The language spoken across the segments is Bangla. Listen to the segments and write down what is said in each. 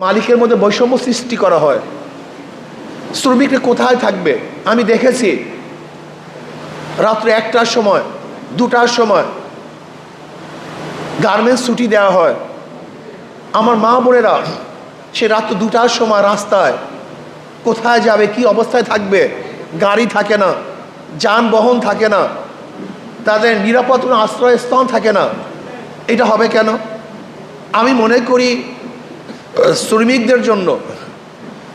মালিকের মধ্যে বৈষম্য সৃষ্টি করা হয়। শ্রমিকরা কোথায় থাকবে? আমি দেখেছি। রাত্রে একটার সময়, দুটার সময় গার্মেন্টস ছুটি দেওয়া হয়। আমার মা বোনেরা সে রাত্র দুটার সময় রাস্তায় কোথায় যাবে, কি অবস্থায় থাকবে, গাড়ি থাকে না, যানবাহন থাকে না, তাদের নিরাপদ কোনো আশ্রয়স্থান থাকে না, এটা হবে কেন? আমি মনে করি শ্রমিকদের জন্য,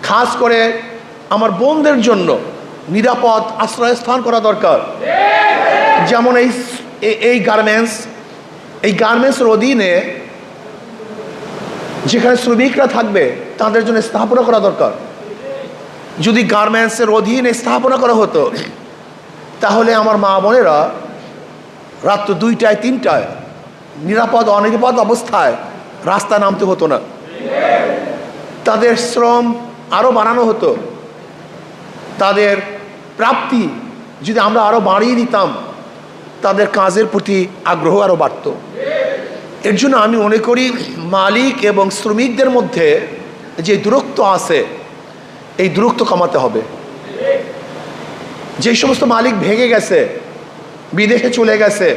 খাস করে আমার বোনদের জন্য নিরাপদ আশ্রয়স্থান করা দরকার। যেমন এই এই গার্মেন্টস এই গার্মেন্টসের অধীনে যেখানে শ্রমিকরা থাকবে, তাদের জন্য স্থাপনা করা দরকার। যদি গার্মেন্টসের অধীনে স্থাপনা করা হতো, তাহলে আমার মা বোনেরা রাত্র দুইটায়, তিনটায় নিরাপদ, অনিরাপদ অবস্থায় রাস্তা নামতে হতো না। তাদের শ্রম আরও বাড়ানো হতো। তাদের প্রাপ্তি যদি আমরা আরও বাড়িয়ে দিতাম তাদের কাজের প্রতি আগ্রহ আরও বাড়ত। এর জন্য আমি মনে করি মালিক এবং শ্রমিকদের মধ্যে যে দূরত্ব আছে, এই দূরত্ব কমাতে হবে। যে সমস্ত মালিক ভেঙে গেছে, বিদেশে চলে গেছে,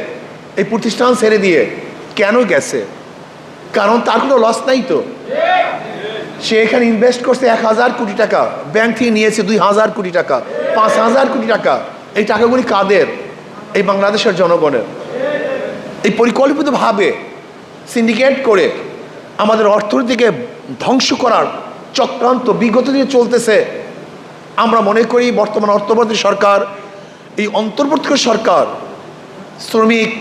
এই প্রতিষ্ঠান ছেড়ে দিয়ে কেন গেছে? কারণ তার কোনো লস নাই তো। সে এখানে ইনভেস্ট করছে এক হাজার কোটি টাকা। ব্যাংক থেকে নিয়েছে দুই হাজার কোটি টাকা, পাঁচ হাজার কোটি টাকা। এই টাকাগুলি কাদের? এই বাংলাদেশের জনগণের। এই পরিকল্পিতভাবে সিন্ডিকেট করে আমাদের অর্থনীতিকে ধ্বংস করার চক্রান্ত বিগত দিনে চলতেছে। আমরা মনে করি বর্তমান অর্থমন্ত্রী সরকার, এই অন্তর্বর্তী সরকার, শ্রমিক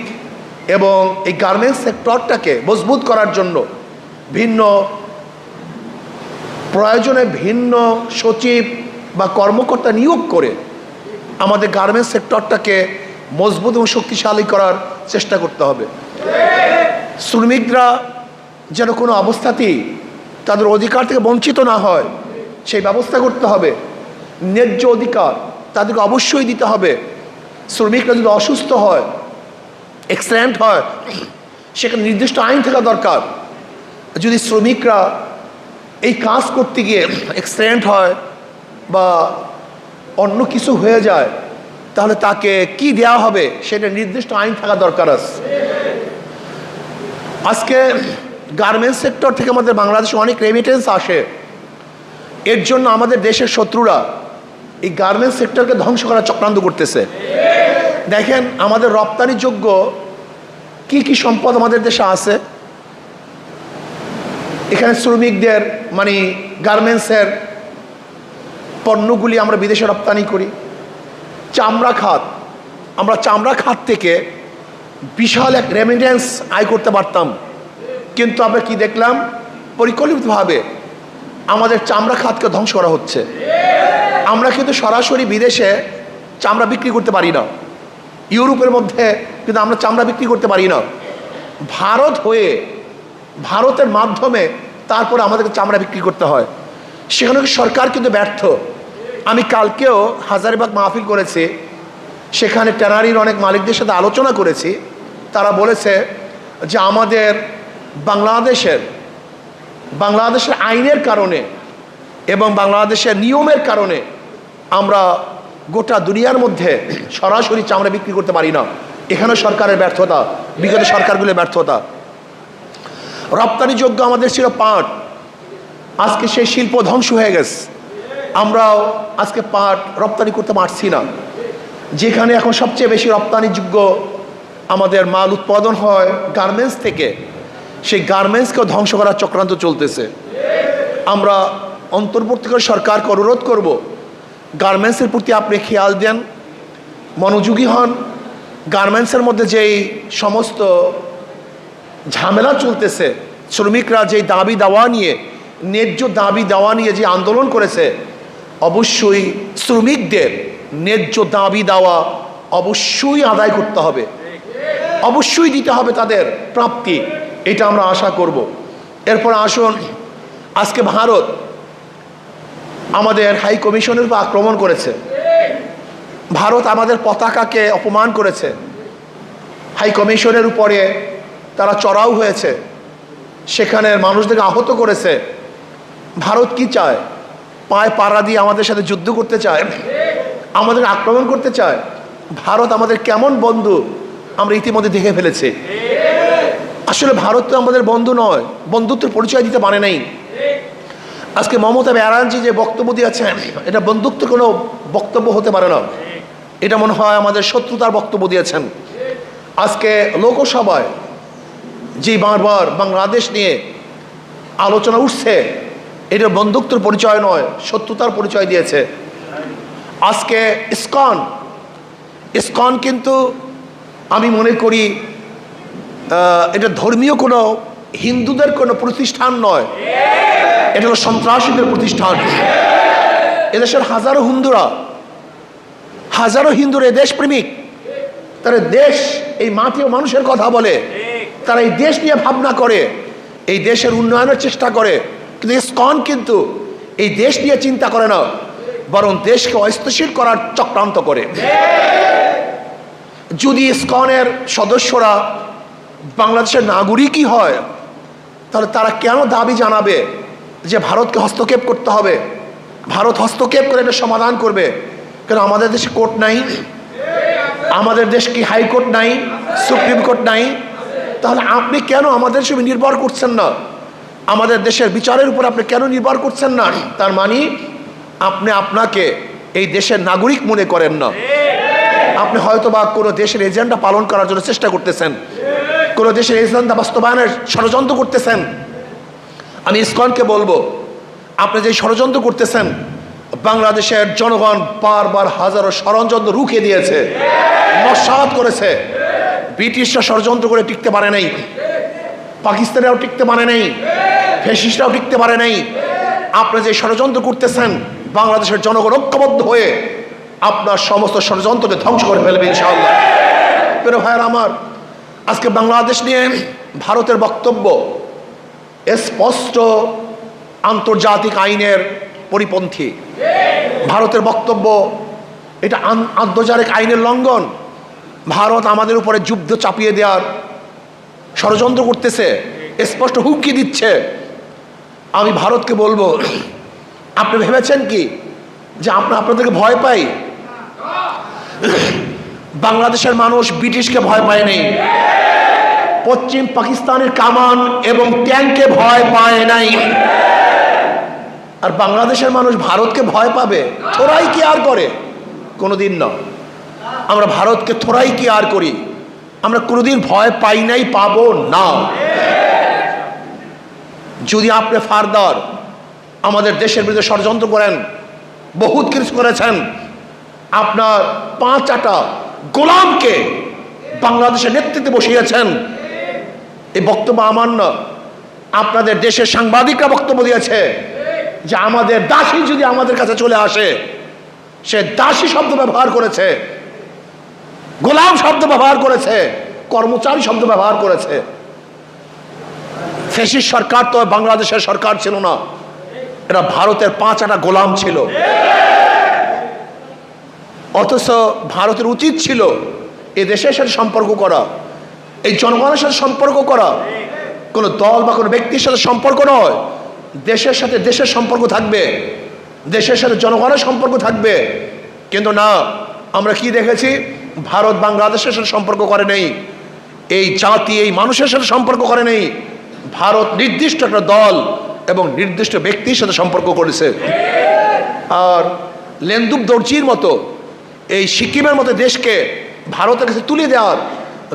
এবং এই গার্মেন্টস সেক্টরটাকে মজবুত করার জন্য ভিন্ন প্রয়োজনে ভিন্ন সচিব বা কর্মকর্তা নিয়োগ করে আমাদের গার্মেন্টস সেক্টরটাকে মজবুত এবং শক্তিশালী করার চেষ্টা করতে হবে। শ্রমিকরা যেন কোনো অবস্থাতেই তাদের অধিকার থেকে বঞ্চিত না হয়, সেই ব্যবস্থা করতে হবে। ন্যায্য অধিকার তাদেরকে অবশ্যই দিতে হবে। শ্রমিকরা যদি অসুস্থ হয় এক্সিডেন্ট হয়, সেখানে নির্দিষ্ট আইন থাকা দরকার। যদি শ্রমিকরা এই কাজ করতে গিয়ে এক্সিডেন্ট হয় বা অন্য কিছু হয়ে যায়, তাহলে তাকে কি দেওয়া হবে? সেটা নির্দিষ্ট আইন থাকা দরকার আছে। আজকে গার্মেন্টস সেক্টর থেকে আমাদের বাংলাদেশে অনেক রেমিটেন্স আসে। এর জন্য আমাদের দেশের শত্রুরা এই গার্মেন্টস সেক্টরকে ধ্বংস করার চক্রান্ত করতেছে। দেখেন, আমাদের রপ্তানিযোগ্য কি কি সম্পদ আমাদের দেশে আছে? এখানে শ্রমিকদের মানে গার্মেন্টসের পণ্যগুলি আমরা বিদেশে রপ্তানি করি। চামড়া খাত, আমরা চামড়া খাত থেকে বিশাল এক রেমিডেন্স আয় করতে পারতাম। কিন্তু আমরা কি দেখলাম? পরিকল্পিতভাবে আমাদের চামড়া খাতকে ধ্বংস করা হচ্ছে। আমরা কিন্তু সরাসরি বিদেশে চামড়া বিক্রি করতে পারি না। ইউরোপের মধ্যে কিন্তু আমরা চামড়া বিক্রি করতে পারি না। ভারত হয়ে, ভারতের মাধ্যমে তারপরে আমাদেরকে চামড়া বিক্রি করতে হয়। সেখানে সরকার কিন্তু ব্যর্থ। আমি কালকেও হাজারিবাগ মাহফিল করেছি, সেখানে ট্যানারির অনেক মালিকদের সাথে আলোচনা করেছি। তারা বলেছে যে আমাদের বাংলাদেশের বাংলাদেশের আইনের কারণে এবং বাংলাদেশের নিয়মের কারণে আমরা গোটা দুনিয়ার মধ্যে সরাসরি চামড়া বিক্রি করতে পারি না। এখানে সরকারের ব্যর্থতা, বিগত সরকারগুলোর ব্যর্থতা। রপ্তানিযোগ্য আমাদের ছিল পাট। আজকে সেই শিল্প ধ্বংস হয়ে গেছে। আমরাও আজকে পাট রপ্তানি করতে পারছি না। যেখানে এখন সবচেয়ে বেশি রপ্তানিযোগ্য আমাদের মাল উৎপাদন হয় গার্মেন্টস থেকে, সেই গার্মেন্টসকেও ধ্বংস করার চক্রান্ত চলতেছে। আমরা অন্তর্বর্তীকাল সরকারকে অনুরোধ করব গার্মেন্টসের প্রতি আপনি খেয়াল দেন, মনোযোগী হন গার্মেন্টসের মধ্যে যেই সমস্ত ঝামেলা চলতেছে, শ্রমিকরা যেই দাবি দাওয়া নিয়ে, ন্যায্য দাবি দাওয়া নিয়ে যে আন্দোলন করেছে, অবশ্যই শ্রমিকদের ন্যায্য দাবি দেওয়া অবশ্যই আদায় করতে হবে। অবশ্যই দিতে হবে তাদের প্রাপ্তি, এটা আমরা আশা করব। এরপর আসুন, আজকে ভারত আমাদের হাই কমিশনের উপর আক্রমণ করেছে। ভারত আমাদের পতাকাকে অপমান করেছে। হাই কমিশনের উপরে তারা চড়াও হয়েছে। সেখানের মানুষদেরকে আহত করেছে। ভারত কি চায়? পায়ে পাড়া দিয়ে আমাদের সাথে যুদ্ধ করতে চায়? আমাদের আক্রমণ করতে চায়? ভারত আমাদের কেমন বন্ধু? আমরা ইতিমধ্যে দেখে ফেলেছি। আসলে ভারত তো আমাদের বন্ধু নয়। বন্ধুত্বের পরিচয় দিতে পারে নাই। আজকে মমতা ব্যানার্জি যে বক্তব্য দিয়েছেন, এটা বন্ধুত্ব কোনো বক্তব্য হতে পারে না। এটা মনে হয় আমাদের শত্রুতার বক্তব্য দিয়েছেন। আজকে লোকসভায় যে বারবার বাংলাদেশ নিয়ে আলোচনা উঠছে, এটা বন্ধুত্বের পরিচয় নয়, শত্রুতার পরিচয় দিয়েছে। আজকে ইসকন ইসকন কিন্তু আমি মনে করি এটা ধর্মীয় কোনো, হিন্দুদের কোনো প্রতিষ্ঠান নয়। এটা হলো সন্ত্রাসীদের প্রতিষ্ঠান। এদেশের হাজারো হিন্দুরা হাজারো হিন্দুরা দেশপ্রেমিক, তারা দেশ, এই মাটি ও মানুষের কথা বলে। তারা এই দেশ নিয়ে ভাবনা করে, এই দেশের উন্নয়নের চেষ্টা করে। কিন্তু ইসকন কিন্তু এই দেশ নিয়ে চিন্তা করে না, বরং দেশকে অস্থিতিশীল করার চক্রান্ত করে। যদি ইসকনের সদস্যরা বাংলাদেশের নাগরিকই হয়, তাহলে তারা কেন দাবি জানাবে? যে ভারতকে হস্তক্ষেপ করতে হবে। ভারত হস্তক্ষেপ করে এটা সমাধান করবে। কেন আমাদের দেশে কোর্ট নাই? আমাদের দেশ কি হাইকোর্ট নাই? সুপ্রিম কোর্ট নাই? তাহলে আপনি কেন আমাদের সঙ্গে নির্ভর করছেন না? আমাদের দেশের বিচারের উপর আপনি কেন নির্ভর করছেন না? তার মানে আপনি আপনাকে এই দেশের নাগরিক মনে করেন না। আপনি হয়তো বা কোনো দেশের এজেন্ডা পালন করার জন্য চেষ্টা করতেছেন। কোনো দেশের এজেন্ডা বাস্তবায়নের ষড়যন্ত্র করতেছেন। আমি ইসকনকে বলব, আপনি যে ষড়যন্ত্র করতেছেন, বাংলাদেশের জনগণ বারবার হাজারো ষড়যন্ত্র রুখে দিয়েছে, নস্বাত করেছে। ব্রিটিশরা ষড়যন্ত্র করে টিকতে পারে নাই পাকিস্তানেও টিকতে পারে নাই ফেসিসরাও টিকতে পারে নাই। আপনি যে ষড়যন্ত্র করতেছেন, বাংলাদেশের জনগণ ঐক্যবদ্ধ হয়ে আপনার সমস্ত ষড়যন্ত্রকে ধ্বংস করে ফেলবে ইনশাআল্লাহ। প্রিয় আমার, আজকে বাংলাদেশ নিয়ে ভারতের বক্তব্য স্পষ্ট আন্তর্জাতিক আইনের পরিপন্থী। ভারতের বক্তব্য, এটা আন্তর্জাতিক আইনের লঙ্ঘন। ভারত আমাদের উপরে যুদ্ধ চাপিয়ে দেওয়ার ষড়যন্ত্র করতেছে, স্পষ্ট হুমকি দিচ্ছে। আমি ভারতকে বলব, আপনি ভেবেছেন কি যে আমরা আপনাদেরকে ভয় পাই? বাংলাদেশের মানুষ ব্রিটিশকে ভয় পায় নাই। পশ্চিম পাকিস্তানের কামান এবং ট্যাঙ্কে ভয় পায় নাই। আর বাংলাদেশের মানুষ ভারতকে ভয় পাবে, থোড়াই কি আর করে? কোনোদিন না। আমরা ভারতকে থোড়াই কি আর করি? আমরা কোনোদিন ভয় পাই নাই, পাবো না। যদি আপনি ফারদার আমাদের দেশের বিরুদ্ধে ষড়যন্ত্র করেন, বহুত কিছু করেছেন, আপনার পাঁচ আটা গোলামকে বাংলাদেশের নেতৃত্বে বসিয়েছেন এই বক্তব্য আমার না আপনাদের দেশের সাংবাদিকরা বক্তব্য দিয়েছে যে আমাদের দাসী যদি আমাদের কাছে চলে আসে, সে দাসী শব্দ ব্যবহার করেছে, গোলাম শব্দ ব্যবহার করেছে, কর্মচারী শব্দ ব্যবহার করেছে। ফেসির সরকার তো বাংলাদেশের সরকার ছিল না, এটা ভারতের পাঁচ আটা গোলাম ছিল। অথচ ভারতের উচিত ছিল এ দেশের সাথে সম্পর্ক করা। এই জনগণের সাথে সম্পর্ক করা। কোনো দল বা কোনো ব্যক্তির সাথে সম্পর্ক নয়। দেশের সাথে দেশের সম্পর্ক থাকবে। দেশের সাথে জনগণের সম্পর্ক থাকবে। কিন্তু না, আমরা কি দেখেছি? ভারত বাংলাদেশের সাথে সম্পর্ক করে নেই। এই জাতি, এই মানুষের সাথে সম্পর্ক করে নেই। ভারত নির্দিষ্ট একটা দল এবং নির্দিষ্ট ব্যক্তির সাথে সম্পর্ক করেছে। আর লেন্দুক দর্জির মতো এই সিকিমের মতো দেশকে ভারতের কাছে তুলে দেওয়ার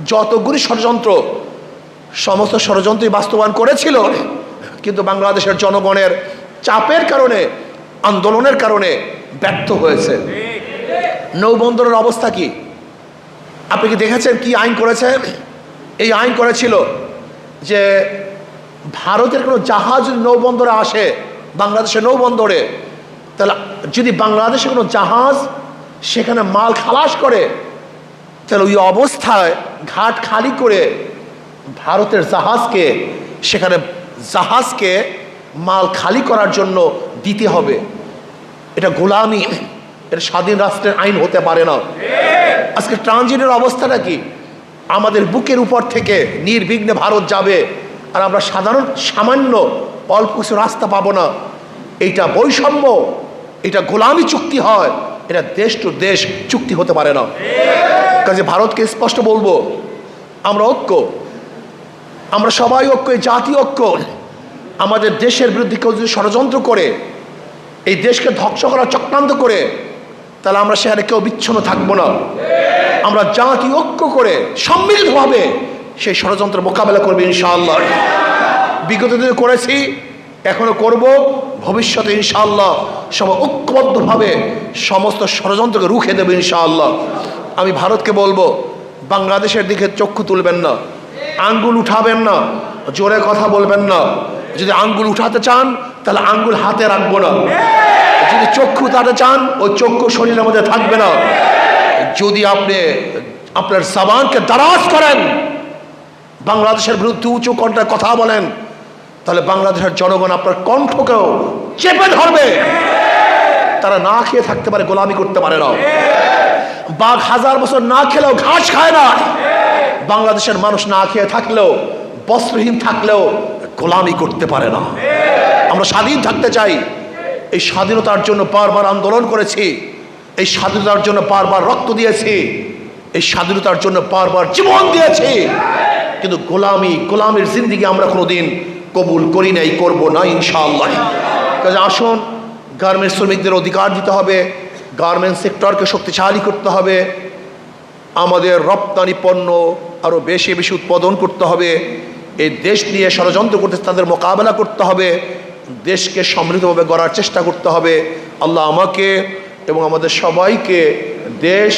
যতগুলি ষড়যন্ত্র, সমস্ত ষড়যন্ত্রই বাস্তবায়ন করেছিল, কিন্তু বাংলাদেশের জনগণের চাপের কারণে, আন্দোলনের কারণে ব্যর্থ হয়েছে। নৌবন্দরের অবস্থা কি? আপনি কি দেখেছেন কি আইন করেছে? এই আইন করেছিল যে ভারতের কোনো জাহাজ যদি নৌবন্দরে আসে, বাংলাদেশের নৌবন্দরে, তাহলে যদি বাংলাদেশের কোনো জাহাজ সেখানে মাল খালাস করে তাহলে ওই অবস্থায় ঘাট খালি করে ভারতের জাহাজকে, সেখানে জাহাজকে মাল খালি করার জন্য দিতে হবে। এটা গোলামি, এটা স্বাধীন রাষ্ট্রের আইন হতে পারে না। আজকে ট্রানজিটের অবস্থাটা কি? আমাদের বুকের উপর থেকে নির্বিঘ্নে ভারত যাবে, আর আমরা সাধারণ, সামান্য, অল্প কিছু রাস্তা পাবো না। এটা বৈষম্য, এটা গোলামি চুক্তি হয়। এটা দেশ টু দেশ চুক্তি হতে পারে না। কাজে ভারতকে স্পষ্ট বলব, আমরা ঐক্য। আমরা সবাই ঐক্য জাতীয় ঐক্য। আমাদের দেশের বিরুদ্ধে কেউ যদি ষড়যন্ত্র করে, এই দেশকে ধ্বংস করা চক্রান্ত করে, তাহলে আমরা সেখানে কেউ বিচ্ছন্ন থাকব না। আমরা জাতি ঐক্য করে, সম্মিলিতভাবে সেই ষড়যন্ত্রের মোকাবেলা করবে ইনশাআল্লাহ। বিগত দিনে করেছি, এখনও করব, ভবিষ্যতে ইনশাআল্লাহ। সব ঐক্যবদ্ধভাবে সমস্ত ষড়যন্ত্রকে রুখে দেবে ইনশাআল্লাহ। আমি ভারতকে বলব, বাংলাদেশের দিকে চক্ষু তুলবেন না, আঙ্গুল উঠাবেন না, জোরে কথা বলবেন না। যদি আঙ্গুল উঠাতে চান, তাহলে আঙ্গুল হাতে রাখব না। যদি চক্ষু তাতে চান, ওই চক্ষু শরীরের মধ্যে থাকবে না। যদি আপনি আপনার সাবানকে দারাজ করেন, বাংলাদেশের বিরুদ্ধে উঁচু কণ্ঠে কথা বলেন, তাহলে বাংলাদেশের জনগণ আপনার কণ্ঠকেও চেপে ধরবে। তারা না খেয়ে থাকতে পারে, গোলামি করতে পারে না। বাঘ হাজার বছর না খেলেও ঘাস খায় না। বাংলাদেশের মানুষ না খেয়ে থাকলেও, বস্ত্রহীন থাকলেও গোলামি করতে পারে না। আমরা স্বাধীন থাকতে চাই। এই স্বাধীনতার জন্য বারবার আন্দোলন করেছি। এই স্বাধীনতার জন্য বারবার রক্ত দিয়েছি। এই স্বাধীনতার জন্য বারবার জীবন দিয়েছি। কিন্তু গোলামি, গোলামের জিন্দিগি আমরা কোনোদিন কবুল করি নাই, করব না ইনশাআল্লাহ। কাজে আসুন গার্মেন্টস শ্রমিকদের অধিকার দিতে হবে গার্মেন্টস সেক্টরকে শক্তিশালী করতে হবে, আমাদের রপ্তানি পণ্য আরও বেশি বেশি উৎপাদন করতে হবে, এই দেশ নিয়ে ষড়যন্ত্র করতে তাদের মোকাবেলা করতে হবে, দেশকে সমৃদ্ধভাবে গড়ার চেষ্টা করতে হবে, আল্লাহ আমাকে এবং আমাদের সবাইকে দেশ